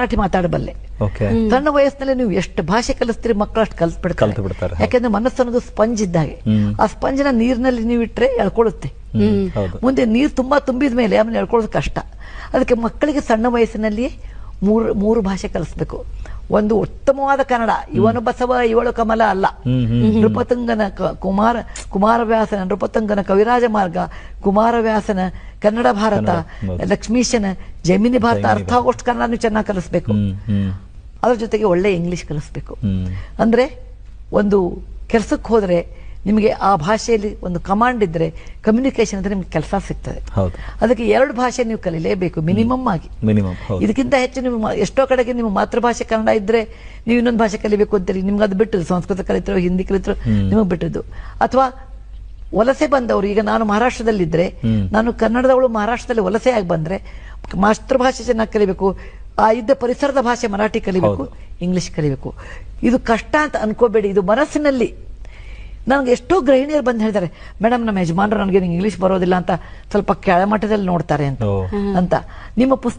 ಮರಾಠಿ ಮಾತಾಡಬಲ್ಲೆ. ಸಣ್ಣ ವಯಸ್ಸಿನಲ್ಲಿ ನೀವು ಎಷ್ಟು ಭಾಷೆ ಕಲಿಸ್ತೀರಿ ಮಕ್ಕಳು ಅಷ್ಟು ಕಲ್ತ್ ಬಿಡ್ತಾರೆ. ಯಾಕಂದ್ರೆ ಮನಸ್ಸು ಅನ್ನೋದು ಸ್ಪಂಜ್ ಇದ್ದಾಗೆ. ಆ ಸ್ಪಂಜ್ನ ನೀರಿನಲ್ಲಿ ನೀವು ಇಟ್ಟರೆ ಎಳ್ಕೊಳ್ಳುತ್ತೆ ಮುಂದೆ ನೀರು ತುಂಬಾ ತುಂಬಿದ ಮೇಲೆ ಆಮೇಲೆ ಎಳ್ಕೊಳ್ಳೋದು ಕಷ್ಟ. ಅದಕ್ಕೆ ಮಕ್ಕಳಿಗೆ ಸಣ್ಣ ವಯಸ್ಸಿನಲ್ಲಿಯೇ ಮೂರು ಮೂರು ಭಾಷೆ ಕಲಿಸ್ಬೇಕು. ಒಂದು ಉತ್ತಮವಾದ ಕನ್ನಡ. ಇವನು ಬಸವ ಇವಳು ಕಮಲ ಅಲ್ಲ. ನೃಪತುಂಗನ ಕುಮಾರ ಕುಮಾರವ್ಯಾಸನ ನೃಪತುಂಗನ ಕವಿರಾಜ ಮಾರ್ಗ ಕುಮಾರವ್ಯಾಸನ ಕನ್ನಡ ಭಾರತ ಲಕ್ಷ್ಮೀಶನ ಜಮಿನಿ ಭಾರತ ಅರ್ಥ ಆಗೋಷ್ಟು ಕನ್ನಡ ನೀವು ಚೆನ್ನಾಗಿ ಕಲಿಸ್ಬೇಕು. ಅದ್ರ ಜೊತೆಗೆ ಒಳ್ಳೆ ಇಂಗ್ಲಿಷ್ ಕಲಿಸ್ಬೇಕು. ಅಂದ್ರೆ ಒಂದು ಕೆಲಸಕ್ಕೆ ಹೋದ್ರೆ ನಿಮಗೆ ಆ ಭಾಷೆಯಲ್ಲಿ ಒಂದು ಕಮಾಂಡ್ ಇದ್ರೆ ಕಮ್ಯುನಿಕೇಶನ್ ಅಂದ್ರೆ ನಿಮ್ಗೆ ಕೆಲಸ ಸಿಗ್ತದೆ. ಅದಕ್ಕೆ ಎರಡು ಭಾಷೆ ನೀವು ಕಲಿಲೇಬೇಕು ಮಿನಿಮಮ್ ಆಗಿ. ಮಿನಿಮಮ್ ಇದಕ್ಕಿಂತ ಹೆಚ್ಚು ನಿಮ್ಮ ಎಷ್ಟೋ ಕಡೆಗೆ ನಿಮ್ಮ ಮಾತೃಭಾಷೆ ಕನ್ನಡ ಇದ್ರೆ ನೀವು ಇನ್ನೊಂದು ಭಾಷೆ ಕಲಿಬೇಕು ಅಂತೀರಿ. ನಿಮ್ಗೆ ಅದು ಬಿಟ್ಟು ಸಂಸ್ಕೃತ ಕಲಿತರೋ ಹಿಂದಿ ಕಲಿತರು ನಿಮಗೆ ಬಿಟ್ಟಿದ್ದು. ಅಥವಾ ವಲಸೆ ಬಂದವರು ಈಗ ನಾನು ಮಹಾರಾಷ್ಟ್ರದಲ್ಲಿದ್ರೆ ನಾನು ಕನ್ನಡದವಳು ಮಹಾರಾಷ್ಟ್ರದಲ್ಲಿ ವಲಸೆಯಾಗಿ ಆಗಿ ಬಂದ್ರೆ ಮಾತೃಭಾಷೆ ಚೆನ್ನಾಗಿ ಕಲಿಬೇಕು ಆ ಇದ್ದ ಪರಿಸರದ ಭಾಷೆ ಮರಾಠಿ ಕಲಿಬೇಕು ಇಂಗ್ಲಿಷ್ ಕಲಿಬೇಕು. ಇದು ಕಷ್ಟ ಅಂತ ಅನ್ಕೋಬೇಡಿ. ಇದು ಮನಸ್ಸಿನಲ್ಲಿ ನನಗೆ ಎಷ್ಟೋ ಗೃಹಿಣಿಯರು ಬಂದು ಹೇಳ್ತಾರೆ ಮೇಡಮ್ ನಮ್ಮ ಯಜಮಾನರು ನನಗೆ ಇಂಗ್ಲಿಷ್ ಬರೋದಿಲ್ಲ ಅಂತ ಸ್ವಲ್ಪ ಕೆಳಮಟ್ಟದಲ್ಲಿ ನೋಡ್ತಾರೆ ಅಂತ ಅಂತ. ನಿಮ್ಮ ಪುಸ್ತಕ